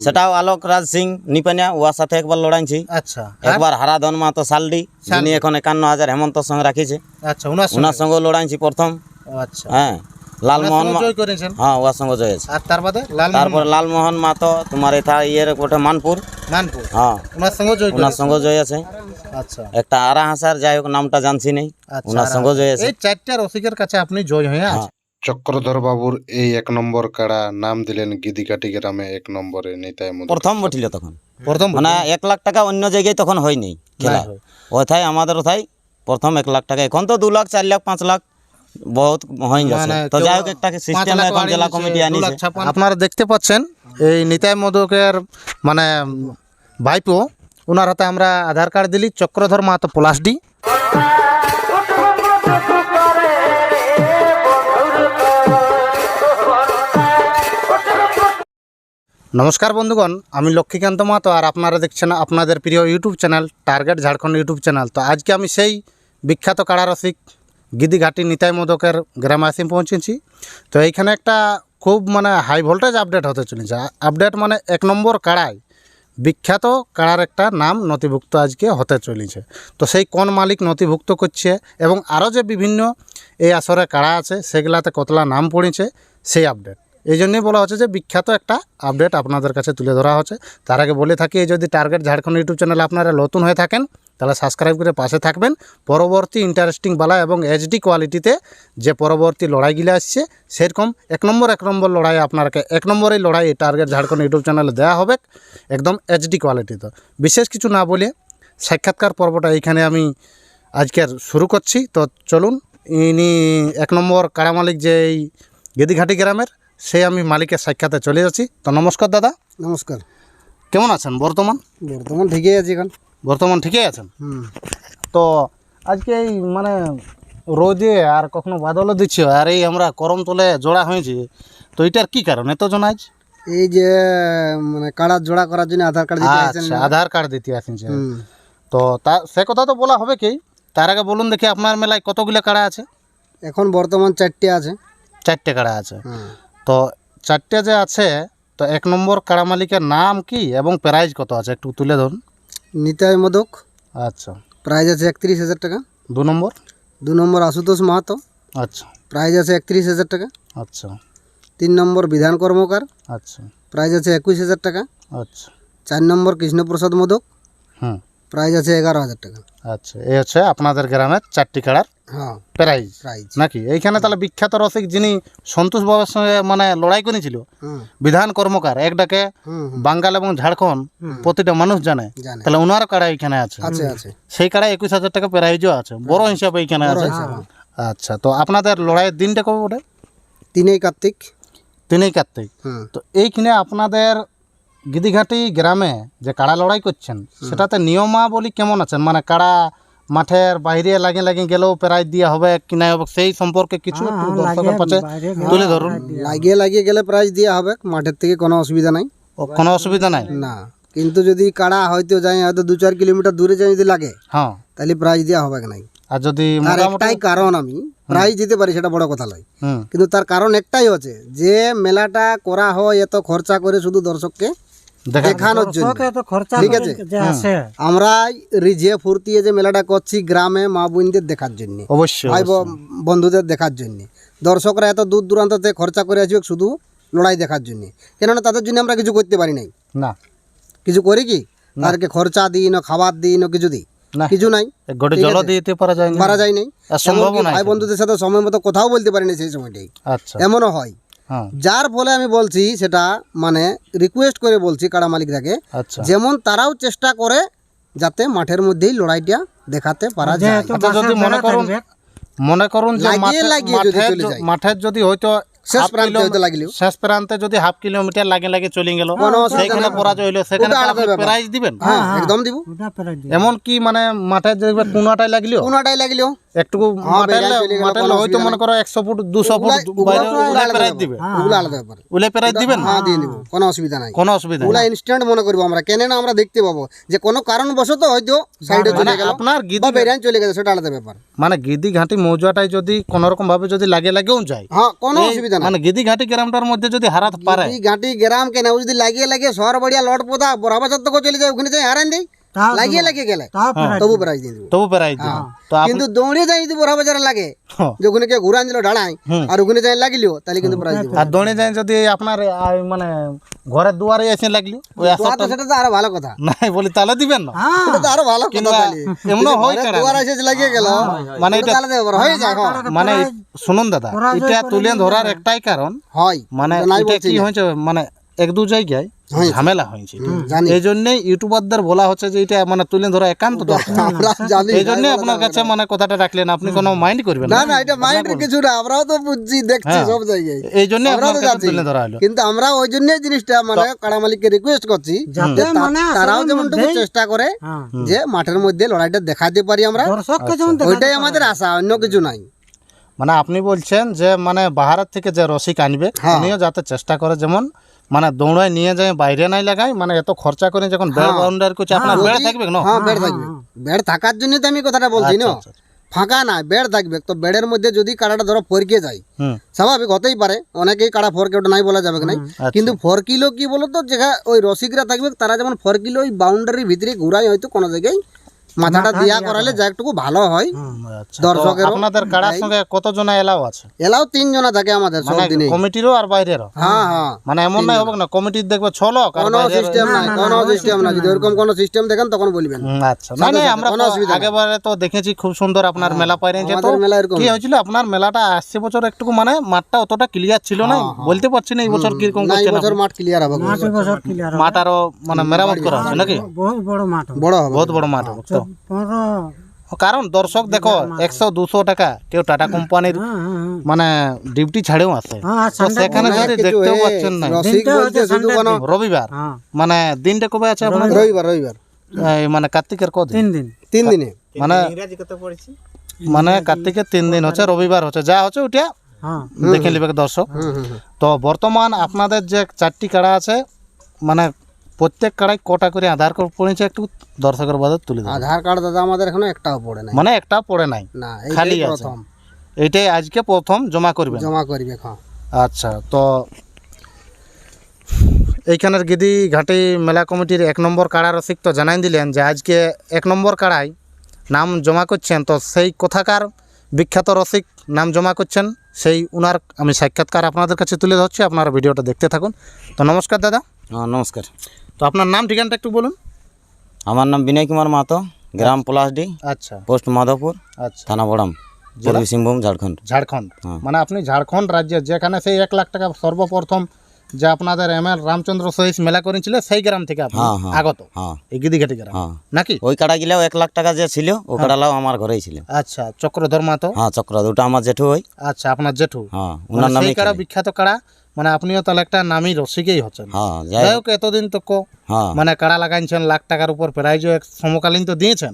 সেটাও আলোক রাজ সিং নিপানিয়া ওয়ার সাথে একবার লড়াইছি। আচ্ছা? একবার হারাধন মাতো সালডি যিনি এখন একান্ন হাজার হেমন্তর সঙ্গে রাখিছে। আচ্ছা ওনার সঙ্গে? লড়াইছি প্রথম। আচ্ছা। হ্যাঁ লালমোহন হ্যাঁ ওয়ার সঙ্গে জয় আছে আর তার বাদে লাল তারপর লালমোহন মাতো তোমার এটা ইয়ের গোটে মানপুর। মানপুর। হ্যাঁ। ওনার সঙ্গে জয় ওনার সঙ্গে জয় আছে। আচ্ছা। একটা আরা হাসার যাই হোক নামটা জানছি নেই। আচ্ছা ওনার সঙ্গে জয় আছে। এই চারটা রসিকের কাছে আপনি জয় হয়ে। আছেন। চক্রধর বাবুর এই এক নম্বর কাড়া নাম দিলেন গিদিকাটি গ্রামে এক নম্বরে নিতাই মধু। প্রথম বটিল তখন। প্রথম মানে এক লাখ টাকা অন্য জায়গায় তখন হয়নি খেলা। নাই হয়। ওথায় আমাদের ওথায় প্রথম এক লাখ টাকা। এখন তো দু লাখ চার লাখ পাঁচ লাখ বহুত হয়ে যাচ্ছে মানে তো যাই হোক একটা সিস্টেম এখন জেলা কমিটি দু আনিছে। আপনারা দেখতে পাচ্ছেন এই নিতাই মদকের মানে ভাইপো ওনার হাতে আমরা আধার কার্ড দিলি চক্রধর মাহাতো পলাশডি নমস্কার বন্ধুগণ, আমি লক্ষ্মীকান্ত মাহাতো আর আপনারা দেখছেন আপনাদের প্রিয় YouTube channel target Jharkhand YouTube channel. তো আজকে আমি সেই বিখ্যাত কাড়ারসিক গিদিঘাটি নিতাই মোদকের গ্রামে আসি পৌঁছেছি। তো এইখানে একটা খুব মানে হাই ভোল্টেজ আপডেট হতে চলেছে। আপডেট মানে এক নম্বর কাড়ায় বিখ্যাত কাড়ার একটা নাম নথিভুক্ত আজকে হতে চলেছে। তো সেই কোন মালিক নথিভুক্ত করছে এবং আরও যে বিভিন্ন এই আসরে কাড়া আছে, সেগুলাতে কতলা নাম পড়েছে, সেই আপডেট এই জন্যই বলা হচ্ছে যে বিখ্যাত একটা আপডেট আপনাদের কাছে তুলে ধরা হচ্ছে। তার আগে বলে থাকি যদি টার্গেট ঝাড়খণ্ড ইউটিউব চ্যানেলে আপনারা নতুন হয়ে থাকেন, তাহলে সাবস্ক্রাইব করে পাশে থাকবেন। পরবর্তী ইন্টারেস্টিং বালা এবং এইচডি কোয়ালিটিতে যে পরবর্তী লড়াইগুলো আসছে, সেরকম এক নম্বর এক নম্বর লড়াই আপনাকে, এক নম্বরেই লড়াই টার্গেট ঝাড়খণ্ড ইউটিউব চ্যানেলে দেওয়া হবে, একদম এইচডি কোয়ালিটিতে বিশেষ কিছু না বলে সাক্ষাৎকার পর্বটা এইখানে আমি আজকের শুরু করছি। তো চলুন, ইনি এক নম্বর কাড়া মালিক যে এই গেদিঘাটি গ্রামের সেই আমি মালিকের সাক্ষাতে চলে যাচ্ছি। তো নমস্কার দাদা। নমস্কার। কেমন আছেন? বর্তমান? বর্তমান ঠিকই আছে এখন। বর্তমান ঠিকই আছেন? হুম। তো আজকে এই মানে রোদে আর কখনো বাদলও দিচ্ছে আর এই আমরা করম তলে জোড়া হয়েছি। তো এটার কি কারণ এত জন আজ এই যে মানে কার্ড জোড়া করার জন্য আধার কার্ড দিতে আসেন। আচ্ছা আধার কার্ড দিতে হুম। তো তা সে কথা তো বলা হবে কি? তার আগে বলুন দেখি আপনার মেলায় কতগুলো কাড়া আছে? এখন বর্তমান চারটে আছে। চারটে কাড়া আছে। তো চারটে যে আছে তো এক নম্বর কাড়া মালিকের নাম কি এবং প্রাইজ কত আছে? একটু তুলে ধরুন। নিতাই মোদক। আচ্ছা। প্রাইজ আছে একত্রিশ হাজার টাকা। দু নম্বর? দু নম্বর আশুতোষ মাহাতো। আচ্ছা। প্রাইজ আছে একত্রিশ হাজার টাকা। আচ্ছা। তিন নম্বর বিধান কর্মকার। আচ্ছা। প্রাইজ আছে একুশ হাজার টাকা। আচ্ছা। চার নম্বর কৃষ্ণপ্রসাদ মোদক। হুম। প্রাইজ আছে এগারো হাজার টাকা। আচ্ছা। এই হচ্ছে আপনাদের গ্রামের চারটি কাড়ার হ্যাঁ প্রাইজ। প্রাইজ। নাকি? এইখানে তাহলে বিখ্যাত রসিক যিনি সন্তোষ বাবার সঙ্গে মানে লড়াই করেছিল বিধান কর্মকার এক ডাকে বাঙ্গাল এবং ঝাড়খণ্ড প্রতিটা মানুষ জানে। তাহলে ওনার কাড়া এখানে আছে? সেই কাড়ায় একুশ হাজার টাকা প্রাইজও আছে। বড় হিসাবে এখানে আছে। আচ্ছা তো আপনাদের লড়াইয়ের দিনটা কবে ওঠে তিনেই কার্তিক। তিনই কার্তিক। তো এইখানে আপনাদের গিদিঘাটি গ্রামে যে কাড়া লড়াই করছেন সেটাতে নিয়মাবলী কেমন আছেন? মানে কাড়া মাঠের বাইরে লাগে লাগে গেলেও প্রাইজ দেওয়া হবে কি না হবে সেই সম্পর্কে কিছু একটু দর্শকের কাছে তুলে ধরুন। লাগিয়ে লাগিয়ে গেলে প্রাইজ দেওয়া হবে মাঠের থেকে কোনো অসুবিধা নাই। কোনো অসুবিধা নাই? না কিন্তু যদি কাড়া হয়তো যাই হয়তো দু চার কিলোমিটার দূরে যাই যদি লাগে হ্যাঁ। তাহলে প্রাইজ দেওয়া হবে নাই। আর যদি একটাই কারণ আমি প্রাইজ দিতে পারি সেটা বড় কথা নয়। হুম। কিন্তু তার কারণ একটাই হচ্ছে যে মেলাটা করা হয় এত খরচা করে শুধু দর্শককে দেখানোর জন্য। ঠিক আছে। আমরা রিজে ফুর্তিয়ে যে মেলাটা করছি গ্রামে মা বোনদের দেখার জন্য। অবশ্যই ভাই বন্ধুদের দেখার জন্য। দর্শকরা এত দূর দূরান্ত থেকে খরচা করে আসবে শুধু লড়াই দেখার জন্য। কেননা তাদের জন্য আমরা কিছু করতে পারি নাই। না। কিছু করি কি? তাদেরকে খরচা দিই না খাবার দিই না কিছু দিই। কিছু নাই। এক জল দিতে পারা যায় পারা যায় নাই। ভাই বন্ধুদের সাথে সময় মতো কথাও বলতে পারি না সেই সময়টাই। আচ্ছা। এমনও হ্যাঁ। যার ফলে আমি বলছি সেটা মানে রিকোয়েস্ট করে বলছি কাড়া মালিকরাকে আচ্ছা। যেমন তারাও চেষ্টা করে যাতে মাঠের মধ্যেই লড়াইটা দেখাতে পারা যায়। আচ্ছা যদি মনে করুন মনে করুন যে মাঠের যদি হয়তো শেষ প্রান্তে যদি হাফ কিলোমিটার লাগে লাগে চলে গেল নেই। পরাজয় হইল সেখানে। প্রাইজ দিবেন? হ্যাঁ একদম দিব। এমন কি মানে মাঠের কোনাটাই লাগল? কোনটাই লাগলেও একটু হ্যাঁ, হয়তো মনে করো একশো ফুট দুশো ফুট বাইরে আলাদা দিবে। ওগুলো আলাদা ব্যাপার উলে পেরাই দিবেন? হ্যাঁ দিয়ে দিব কোনো অসুবিধা নাই। কোনো অসুবিধা ওগুলা ইনস্ট্যান্ট মনে করব আমরা। কেন না আমরা দেখতে পাবো। যে কোনো কারণবশত হয়তো সাইডে চলে মানে গেল আপনার গিদি বেরিয়ে চলে গেছে সেটা আলাদা ব্যাপার। মানে গিদি ঘাটি মৌজাটাই যদি কোন রকম ভাবে যদি লাগে লাগেও যায় হ্যাঁ কোনো অসুবিধা নাই। মানে গিদি ঘাটি গ্রামটার মধ্যে যদি হারাতে পারে। এই ঘাটি গ্রাম কেন যদি লাগিয়ে লাগিয়ে শহর বাড়িয়া লট বাজার তো চলে যায় ওখানে যাই হারান দেই। লাগিয়ে লাগিয়ে গেলে। তবু প্রাইজ দিয়ে দিব তবু পেরাই দিবে। কিন্তু দৌড়ে যাই যদি বড় বাজারে লাগে হ্যাঁ। যে ওখানে কে ঘুরান দিল ডাড়াই আর ওখানে যাই লাগিলিও তাহলে কিন্তু প্রাইজ দিব। আর দৌড়ে যায় যদি আপনার মানে ঘরের দুয়ারে এসে লাগল ওই তো সেটা তো আরও ভালো কথা। নাই বলি তাহলে দিবেন না? সেটা তো আরও ভালো কথা তাহলে। এমনও হয় ঘরে কারা? দুয়ার এসে লাগিয়ে গেল মানে এটা তাহলে হয়ে যায় হ্যাঁ। মানে শুনুন দাদা এটা তুলে ধরার একটাই কারণ। হয়। মানে এটা কি হয়েছে মানে এক দু জায়গায় ঝামেলা হয়েছে। এই জন্যই ইউটিউবারদের বলা হচ্ছে যে এটা মানে তুলে ধরা একান্ত দরকার। এই জন্য আপনার কাছে মানে কথাটা রাখলেন আপনি কোনো মাইন্ড করবেন না। না না এটা মাইন্ডের কিছু না আমরাও তো বুঝছি দেখছি সব জায়গায়। এই জন্য আপনার কাছে তুলে ধরা হলো। কিন্তু আমরা ওই জন্যই জিনিসটা মানে কাড়া মালিককে রিকোয়েস্ট করছি যে তা- তারাও যেমনটুকু চেষ্টা করে যে মাঠের মধ্যে লড়াইটা দেখাতে পারি আমরা। ওইটাই আমাদের আশা অন্য কিছু নাই। মানে আপনি বলছেন যে মানে বাহারের থেকে যে রসিক আনবে হ্যাঁ। উনিও যাতে চেষ্টা করে যেমন মানে দৌড়ায় নিয়ে যায় বাইরে নাই লাগায় মানে এত খরচা করে যখন বেড় বাউন্ডারি করছে আপনার বেড় থাকবে না? হ্যাঁ বেড় থাকবে। বেড় থাকার জন্য তো আমি কথাটা বলছি না? আচ্ছা, ফাঁকা না বেড় থাকবে। তো বেড়ের মধ্যে যদি কাড়াটা ধরো ফরকে যায় স্বাভাবিক হতেই পারে। অনেকেই কাড়া ফরকে ওটা নাই বলা যাবে না আচ্ছা। কিন্তু ফরকিলো কি বলতো যেখানে ওই রসিকরা থাকবে তারা যেমন ফরকিলো ওই বাউন্ডারির ভিতরে ঘুরাই হয়তো কোনো জায়গায়। মাথাটা দিয়া করালে যা একটু ভালো হয়। আচ্ছা, তো দর্শকেরও আপনাদের কাড়ার সঙ্গে কতজন এলাও আছে? এলাও তিন জনা থাকে আমাদের সব মানে দিনে কমিটিরও আর বাইরেরও? হ্যাঁ হ্যাঁ। মানে এমন নাই হবে না কমিটির দেখবে ছ লোক আর কোনো সিস্টেম নাই কোনো সিস্টেম নাই। যদি ওরকম কোনো সিস্টেম দেখেন তখন বলবেন। আচ্ছা। না না আমরা কোনো অসুবিধা আগেবারে তো দেখেছি খুব সুন্দর আপনার মেলা পাইরে যেত আমাদের মেলা কি হয়েছিল? আপনার মেলাটা আসছে বছর একটু মানে মাঠটা অতটা ক্লিয়ার ছিল না বলতে পারছি না এই বছর কীরকম না এই করছে না। বছর মাঠ ক্লিয়ার হবে। বছর ক্লিয়ার মাঠ আরও মানে মেরামত করা হচ্ছে নাকি? বহুত বড় মাঠ বড় হবে। বহুত বড় মাঠ হবে। তো পনেরো কারণ দর্শক দেখো একশো দুশো টাকা কেউ টাটা কোম্পানির মানে ডিউটি ছাড়েও আসে হ্যাঁ, সেখানে যদি দেখতেও পাচ্ছেন না। রবিবার। হ্যাঁ। মানে দিনটা কবে আছে আপনার রবিবার রবিবার। মানে কার্তিকের কদিন? তিন দিন। তিন দিনে। মানে মানে কার্তিকের তিন দিন হচ্ছে রবিবার। হচ্ছে। যা হচ্ছে ওটা হ্যাঁ। দেখে নিবে দর্শক। তো বর্তমান আপনাদের যে চারটি কাড়া আছে মানে প্রত্যেক কাড়ায় কটা করে আধার কার্ড পড়েছে একটু দর্শকের বাজার তুলে দেবেন আধার কার্ড দাদা আমাদের এখানে একটাও পড়ে নাই। মানে একটা পড়ে নাই? না খালি প্রথম। এইটাই আজকে প্রথম জমা করবে জমা করবে আচ্ছা তো এইখানের গিদি ঘাটি মেলা কমিটির এক নম্বর কাড়া রসিক তো জানাই দিলেন যে আজকে এক নম্বর কাড়ায় নাম জমা করছেন তো সেই কোথাকার বিখ্যাত রসিক নাম জমা করছেন সেই উনার আমি সাক্ষাৎকার আপনাদের কাছে তুলে ধরছি আপনারা ভিডিওটা দেখতে থাকুন। তো নমস্কার দাদা। নমস্কার। তো আপনার নাম ঠিকানাটা একটু বলুন। আমার নাম বিনয় কুমার মাহাতো গ্রাম পলাশডি আচ্ছা। পোস্ট মাধবপুর আচ্ছা। থানা বড়াম পূর্বী সিংভূম ঝাড়খণ্ড। ঝাড়খণ্ড। হ্যাঁ। মানে আপনি ঝাড়খণ্ড রাজ্যের যেখানে সেই এক লাখ টাকা সর্বপ্রথম যে আপনাদের এম এল রামচন্দ্র সহিস মেলা করেছিল সেই গ্রাম থেকে আপনি হ্যাঁ, হ্যাঁ। আগত? হ্যাঁ। এই গিদিঘাটি গ্রাম। হ্যাঁ। নাকি? ওই কাড়া গিলাও এক লাখ টাকা যে ছিল ও কাড়ালাও আমার ঘরেই ছিল। আচ্ছা চক্রধর মাতো হ্যাঁ চক্র দুটো আমার জেঠু ওই। আচ্ছা আপনার জেঠু। হ্যাঁ মানে ওনার নামে কাড়া বিখ্যাত কাড়া মানে আপনিও তাহলে একটা নামি রসিকেই হচ্ছেন। হ্যাঁ যাই হোক। এতদিন তো কো হ্যাঁ। মানে কাড়া লাগাইছেন লাখ টাকার উপর প্রাইজও এক সমকালীন তো দিয়েছেন।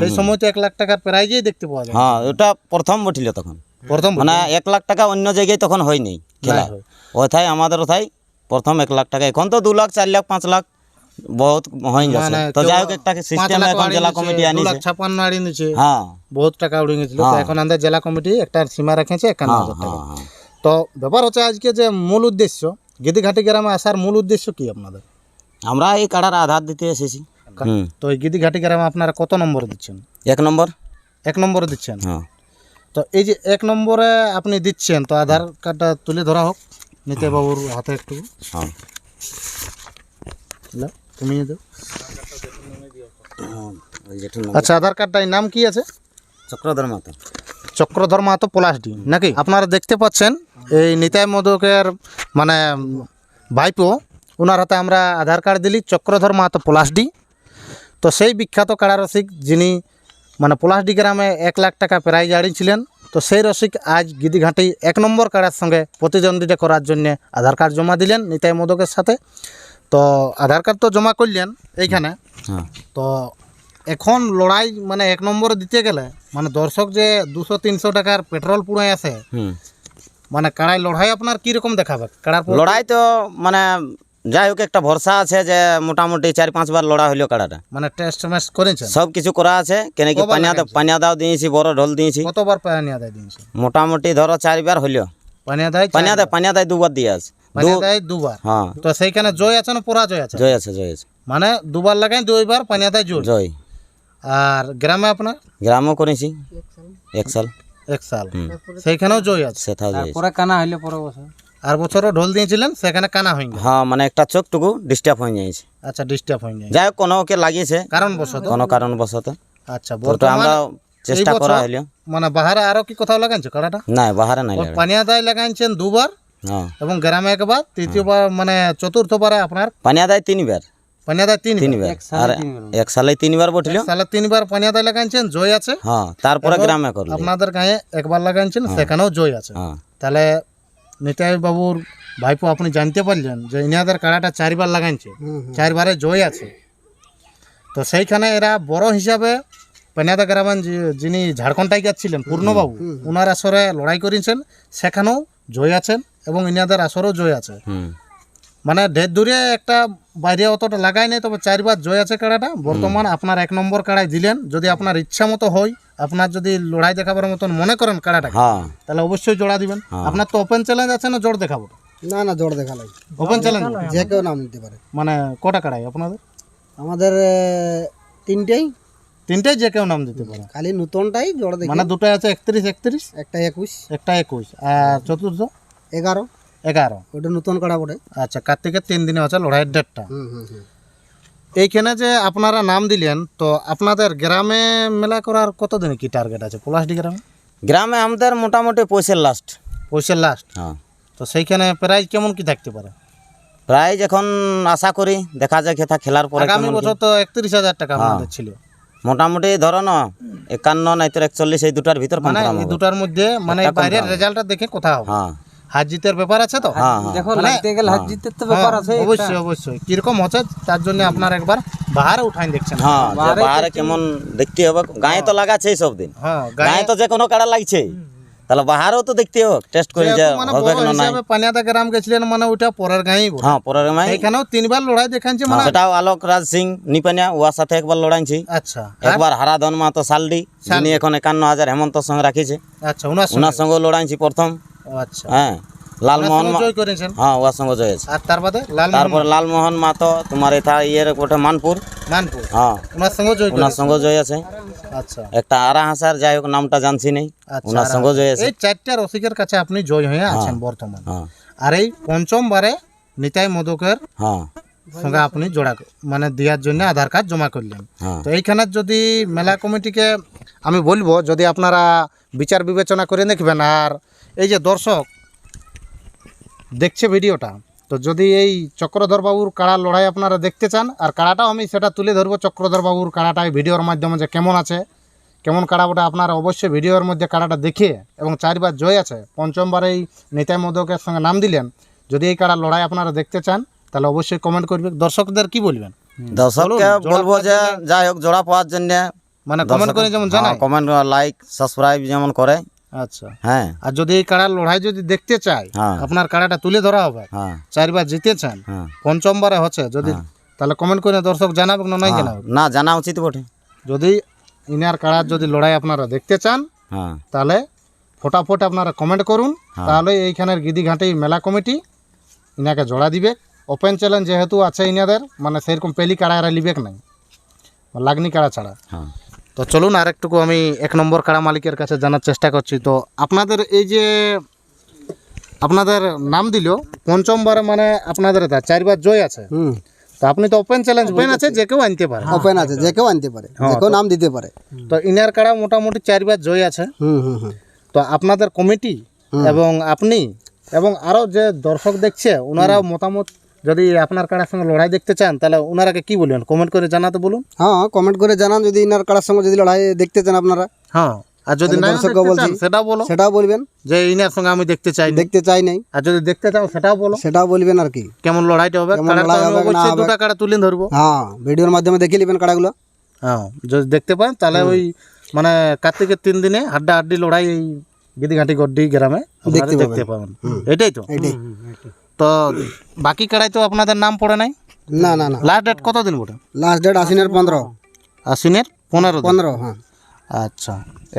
সেই সময় তো এক লাখ টাকার প্রাইজেই দেখতে পাওয়া যায়। হ্যাঁ ওটা প্রথম বটিল তখন। প্রথম মানে এক লাখ টাকা অন্য জায়গায় তখন হয়নি খেলা। ওথায় আমাদের ওথায় প্রথম এক লাখ টাকা। এখন তো দু লাখ চার লাখ পাঁচ লাখ বহুত হয়ে যাচ্ছে মানে তো যাই হোক একটা সিস্টেম এখন জেলা কমিটি আনিছে। লাখ ছাপান্ন আড়িয়ে নিচ্ছে হ্যাঁ। বহুত টাকা উড়ে গেছিল তো হ্যাঁ। এখন আমাদের জেলা কমিটি একটা সীমা রেখেছে একান্ন হ্যাঁ হাজার টাকা। তো ব্যাপার হচ্ছে আজকে যে মূল উদ্দেশ্য গিদিঘাটি গ্রামে আসার মূল উদ্দেশ্য কি আপনাদের? আমরা এই কাড়ার আধার দিতে এসেছি। তো এই গিদিঘাটি গ্রামে আপনারা কত নম্বর দিচ্ছেন? এক নম্বর। এক নম্বরে দিচ্ছেন? হ্যাঁ। তো এই যে এক নম্বরে আপনি দিচ্ছেন তো আধার কার্ডটা তুলে ধরা হোক। নিতে বাবুর হাতে একটু। হ্যাঁ। তুমি দাও। নাম আচ্ছা আধার কার্ডটার নাম কি আছে? চক্রধর মাতো চক্রধর মাহাতো পলাশডি নাকি? আপনারা দেখতে পাচ্ছেন এই নিতাই মোদকের মানে ভাইপো ওনার হাতে আমরা আধার কার্ড দিলি চক্রধর মাহাতো পলাশডি তো সেই বিখ্যাত কাড়া রসিক যিনি মানে পলাশডি গ্রামে এক লাখ টাকা প্রাইজ আড়িয়েছিলেন তো সেই রসিক আজ গিদিঘাটি এক নম্বর কাড়ার সঙ্গে প্রতিদ্বন্দ্বিতা করার জন্য আধার কার্ড জমা দিলেন নিতাই মোদকের সাথে। তো আধার কার্ড তো জমা করলেন এইখানে। হ্যাঁ। তো এখন লড়াই মানে এক নম্বরে দিতে গেলে মানে দর্শক যে দুশো তিনশো টাকার পেট্রোল পুড়ে আসে মানে কাড়াই লড়াই আপনার কীরকম দেখাবে? কাড়ার লড়াই তো মানে যাই হোক একটা ভরসা আছে যে মোটামুটি চার পাঁচবার লড়া হইল কাড়াটা। মানে টেস্ট ম্যাচ করেছেন? সব কিছু করা আছে কেন কি পানিয়া? পানিয়া দাও দিয়েছি বড় ঢোল দিয়েছি। কতবার পানিয়া দেয় দিনছে মোটামুটি ধরো চারবার হইল। পানিয়া দেয় পানিয়া দেয় পানিয়া দেয় দুবার দিয়ে আছে। পানিয়া দেয় দুবার? হ্যাঁ। তো সেইখানে জয় আছে না পরাজয় আছে? জয় আছে জয় আছে। মানে দুবার লাগাই দুইবার পানিয়া দেয় জয়। জয়। আর গ্রামে আপনার? গ্রামও করেছি। এক সাল এক সাল সেইখানেও জয় আছে? সেটাও জয় পরে কানা হইলে পরে বছর। আর বছরও ঢোল দিয়েছিলেন সেখানে কানা হয়ে গেল হ্যাঁ মানে একটা চোখটুকু ডিস্টার্ব হয়ে যাইছে আচ্ছা ডিস্টার্ব হয়ে যায় যাই হোক কোনো ওকে লাগিয়েছে। কারণবশত? কোনো কারণবশত। আচ্ছা তো আমরা চেষ্টা বছর করা হইল। মানে বাহারে আরও কি কোথাও লাগাইছো কাড়াটা না বাহারে নাই লাগা। পানিয়া দায় লাগাইছেন দুবার হ্যাঁ। এবং গ্রামে একবার তৃতীয়বার মানে চতুর্থবারে আপনার পানিয়া দেয় তিনবার। তিন তিনবার। আর এক সালে তিনবার সালে তিনবার লাগাইছেন জয় আছে। হ্যাঁ তারপরে গ্রামে করল। আপনাদের গায়ে একবার লাগাইছেন সেখানেও জয় আছে। হ্যাঁ। তাহলে নিতাই বাবুর ভাইপো আপনি জানতে পারলেন যে ইনাদের কাড়াটা চারবার লাগাইছে। চারবারে জয় আছে। তো সেইখানে এরা বড় হিসাবে পেনাদা গ্রামের যিনি ঝাড়খণ্ড টাইগার ছিলেন পূর্ণবাবু ওনার আসরে লড়াই করেছেন সেখানেও জয় আছেন এবং ইনাদের আসরেও জয় আছে। হুম। মানে ঢের দূরে একটা বাইরে অতটা লাগাই নাই তবে চারবার জয় আছে কাড়াটা। বর্তমান আপনার এক নম্বর কাড়াই দিলেন। যদি আপনার ইচ্ছা মতো হয় আপনার যদি লড়াই দেখাবার মতন মনে করেন কাড়াটা হ্যাঁ। তাহলে অবশ্যই জোড়া দিবেন। আপনার তো ওপেন চ্যালেঞ্জ আছে না জোর দেখাবো? না না জোর দেখা লাগে ওপেন চ্যালেঞ্জ যে কেউ নাম নিতে পারে। মানে কটা কাড়াই আপনাদের? আমাদের তিনটেই। তিনটাই যে কেউ নাম দিতে পারে। খালি নতুনটাই জোর দেখি। মানে দুটাই আছে একত্রিশ একত্রিশ? একটা একুশ। একটা একুশ। আর চতুর্থ? এগারো। এগারো। ওটা নতুন কাড়া বটে। আচ্ছা কার্তিকের তিন দিনে আছে লড়াইয়ের ডেটটা। হুম হুম হুম। এইখানে যে আপনারা নাম দিলেন তো আপনাদের গ্রামে মেলা করার কতদিন কি টার্গেট আছে? পলাশডি গ্রামে? গ্রামে আমাদের মোটামুটি পয়সার লাস্ট পয়সার লাস্ট হ্যাঁ। তো সেইখানে প্রাইজ কেমন কি থাকতে পারে? প্রাইজ এখন আশা করি দেখা যায় খেতা খেলার পরে আগামী বছর তো একত্রিশ হাজার টাকা আপনাদের ছিল। মোটামুটি ধরো না একান্ন নাই তোর একচল্লিশ এই দুটার ভিতর মানে দুটার মধ্যে মানে বাইরের রেজাল্টটা দেখে কোথা হবে। হ্যাঁ। হার জিতের ব্যাপার আছে তো? হ্যাঁ হ্যাঁ। দেখো লাগতে গেলে হাত জিততে তো ব্যাপার আছে হ্যাঁ, অবশ্যই অবশ্যই। কীরকম হচ্ছে তার জন্য আপনার একবার বাহারে উঠাই দেখছেন। হ্যাঁ বাহারে কেমন দেখতে হবে। গায়ে তো লাগাচ্ছে সব দিন হ্যাঁ গায়ে তো যে কোনো কাড়া লাগছে। তাহলে বাহারেও তো দেখতে হোক টেস্ট করে যে মানে হবে না নাই। পানিয়াদা গ্রাম গেছিলেন মানে ওইটা পরের বটে। হ্যাঁ পরের মাই এইখানেও তিনবার লড়াই দেখাচ্ছে মানে সেটাও আলোক রাজ সিং নিপানিয়া ওয়ার সাথে একবার লড়াইছি। আচ্ছা একবার হারাধন মাতো সালডি যিনি এখন একান্ন হাজার হেমন্ত সঙ্গে রাখিছে। আচ্ছা ওনার সঙ্গে। লড়াইছি প্রথম। আচ্ছা। হ্যাঁ লালমোহন হ্যাঁ ওয়ার সঙ্গে জয় আছে আর তার বাদে লাল লালমোহন মাতো তোমার এটা ইয়ের মানপুর। মানপুর। হ্যাঁ। ওনার সঙ্গে জয় ওনার সঙ্গে জয় আছে। আচ্ছা। একটা আরা হাসার যাই হোক নামটা জানছি নেই। আচ্ছা ওনার সঙ্গে জয় আছে। এই চারটা রসিকের কাছে আপনি জয় হয়ে আছেন বর্তমান। হ্যাঁ। আর এই পঞ্চমবারে নিতাই মধুকের হ্যাঁ। সঙ্গে আপনি জোড়া মানে দেওয়ার জন্য আধার কার্ড জমা করলেন। হ্যাঁ। তো এইখানে যদি মেলা কমিটিকে আমি বলব যদি আপনারা বিচার বিবেচনা করে দেখবেন আর এই যে দর্শক দেখছে ভিডিওটা তো যদি এই চক্রধর বাবুর কাড়া লড়াই আপনারা দেখতে চান আর কাড়াটাও আমি সেটা তুলে ধরবো চক্রধর বাবুর কাড়াটা এই ভিডিওর মাধ্যমে যে কেমন আছে কেমন কাড়া ওটা আপনারা অবশ্যই ভিডিওর মধ্যে কাড়াটা দেখিয়ে এবং চারবার জয় আছে। পঞ্চমবার এই নিতাই মোদকের সঙ্গে নাম দিলেন। যদি এই কাড়া লড়াই আপনারা দেখতে চান তাহলে অবশ্যই কমেন্ট করবে। দর্শকদের কি বলবেন? দর্শককে বলব যে যাই হোক জোড়া পাওয়ার জন্য মানে কমেন্ট করে যেমন জানাই। কমেন্ট লাইক সাবস্ক্রাইব যেমন করে। আচ্ছা। হ্যাঁ। আর যদি এই কাড়ার লড়াই যদি দেখতে চাই হ্যাঁ। আপনার কাড়াটা তুলে ধরা হবে। হ্যাঁ। চারবার জিতে চান হ্যাঁ পঞ্চমবারে হচ্ছে যদি তাহলে কমেন্ট করে দর্শক জানাবে না নাই জানাবে? না জানা উচিত বটে। যদি ইনার কাড়ার যদি লড়াই আপনারা দেখতে চান হ্যাঁ। তাহলে ফটাফট আপনারা কমেন্ট করুন। তাহলে এইখানের গিদিঘাটি মেলা কমিটি ইনাকে জোড়া দিবে। ওপেন চ্যালেঞ্জ যেহেতু আছে ইনাদের মানে সেরকম পেলি কাড়া এরা লিবেক নাই। লাগনি কাড়া ছাড়া। হ্যাঁ। তো চলুন আর একটুকু আমি এক নম্বর কাড়া মালিকের কাছে জানার চেষ্টা করছি। তো আপনাদের এই যে আপনাদের নাম দিল পঞ্চমবারে মানে আপনাদের এটা চারবার জয় আছে। তো আপনি তো ওপেন চ্যালেঞ্জ ওপেন আছে যে কেউ আনতে পারে। ওপেন আছে যে কেউ আনতে পারে যে কেউ নাম দিতে পারে। তো ইনার কাড়া মোটামুটি চারবার জয় আছে। হুম হুম হুম। তো আপনাদের কমিটি এবং আপনি এবং আরও যে দর্শক দেখছে ওনারাও মতামত যদি আপনার কাড়ার সঙ্গে লড়াই দেখতে চান তাহলে ওনারাকে কি বলবেন? কমেন্ট করে জানাতে বলুন। হ্যাঁ কমেন্ট করে জানান যদি ইনার কাড়ার সঙ্গে যদি লড়াই দেখতে চান আপনারা। হ্যাঁ আর যদি না দেখতে। চান সেটাও বলো। সেটাও বলবেন। যে ইনার সঙ্গে আমি দেখতে চাই না। দেখতে চাই নাই। আর যদি দেখতে চাও সেটাও বলো। সেটাও বলবেন আর কি। কেমন লড়াইটা হবে? লড়াই হবে, অবশ্যই। দুটা কাড়া তুলে ধরবো। হ্যাঁ ভিডিওর মাধ্যমে দেখে নেবেন কাড়াগুলো হ্যাঁ যদি দেখতে পান তাহলে ওই মানে কার্তিকের তিন দিনে হাড্ডা হাড্ডি লড়াই এই গিদিঘাটি গড্ডি গ্রামে দেখতে পাবেন। এটাই তো। এটাই। তো বাকি কাড়াই তো আপনাদের নাম পড়ে নাই? না না না। লাস্ট ডেট কত দিন বটে? লাস্ট ডেট আশ্বিনের পনেরো। আশ্বিনের পনেরো পনেরো হ্যাঁ। আচ্ছা।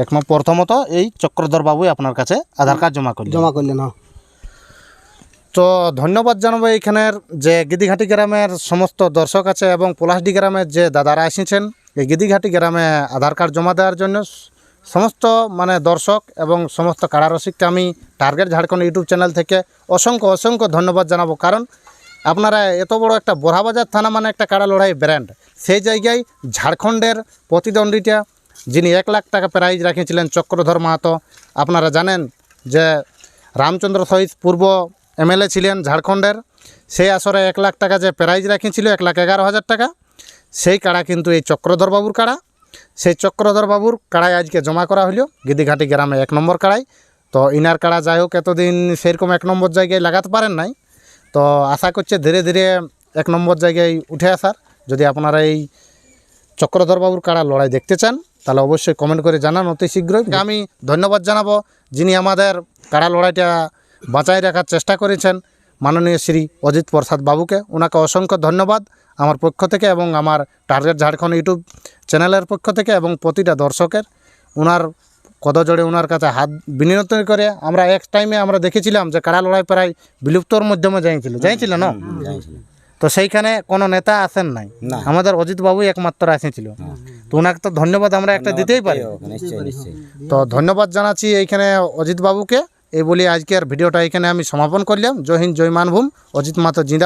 নম্বর প্রথমত এই চক্রধর বাবুই আপনার কাছে আধার কার্ড জমা করলেন। জমা করলেন হ্যাঁ। তো ধন্যবাদ জানাব এইখানের যে গিদিঘাটি গ্রামের সমস্ত দর্শক আছে এবং পলাশডি গ্রামের যে দাদারা এসেছেন এই গিদিঘাটি গ্রামে আধার কার্ড জমা দেওয়ার জন্য। সমস্ত মানে দর্শক এবং সমস্ত কারারসিককে আমি টার্গেট ঝাড়খণ্ড ইউটিউব চ্যানেল থেকে অসংখ্য অসংখ্য ধন্যবাদ জানাব। কারণ আপনারা এত বড় একটা বোরহাবাজার থানা মানে একটা কাড়া লড়াই ব্র্যান্ড, সেই জায়গায় ঝাড়খণ্ডের প্রতিদ্বন্দ্বিতা যিনি এক লাখ টাকা প্রাইজ রাখিয়েছিলেন চক্রধর মাহাতো, আপনারা জানেন যে রামচন্দ্র সহিত পূর্ব এমএলএ ছিলেন ঝাড়খণ্ডের সেই আসরে এক লাখ টাকা যে প্রাইজ রাখিয়েছিল, এক লাখ এগারো হাজার টাকা, সেই কাড়া কিন্তু এই চক্রধর বাবুর কাড়া। সেই চক্রধর বাবুর কাড়াই আজকে জমা করা হলো। গিদিঘাটি গ্রামে এক নম্বর কাড়াই। তো ইনার কাড়া যাই হোক এতদিন সেরকম এক নম্বর জায়গায় লাগাতে পারেন নাই। তো আশা করছে ধীরে ধীরে এক নম্বর জায়গায় উঠে আসার। যদি আপনারা এই চক্রধর বাবুর কাড়া লড়াই দেখতে চান তাহলে অবশ্যই কমেন্ট করে জানান অতি শীঘ্রই। আমি ধন্যবাদ জানাব যিনি আমাদের কাড়া লড়াইটা বাঁচাই রাখার চেষ্টা করেছেন। মাননীয় শ্রী অজিত প্রসাদ বাবুকে। ওনাকে অসংখ্য ধন্যবাদ। আমার পক্ষ থেকে এবং আমার টার্গেট ঝাড়খণ্ড ইউটিউব চ্যানেলের পক্ষ থেকে এবং প্রতিটা দর্শকের ওনার কদজোড়ে ওনার কাছে হাত বিনিয়োগ করে আমরা এক টাইমে আমরা দেখেছিলাম যে কাড়া লড়াই প্রায় বিলুপ্তর মাধ্যমে যাইছিল। যাইছিল না? তো সেইখানে কোনো নেতা আসেন নাই? না। আমাদের অজিত বাবু একমাত্র আসেছিল তো ওনাকে তো ধন্যবাদ আমরা একটা দিতেই পারি। তো ধন্যবাদ জানাচ্ছি এইখানে অজিত বাবুকে। এই বলে আজকের ভিডিওটা এখানে আমি সমাপন করলাম। জয় হিন্দ জয় মানভূম। অজিত মাতো জিন্দাবাদ।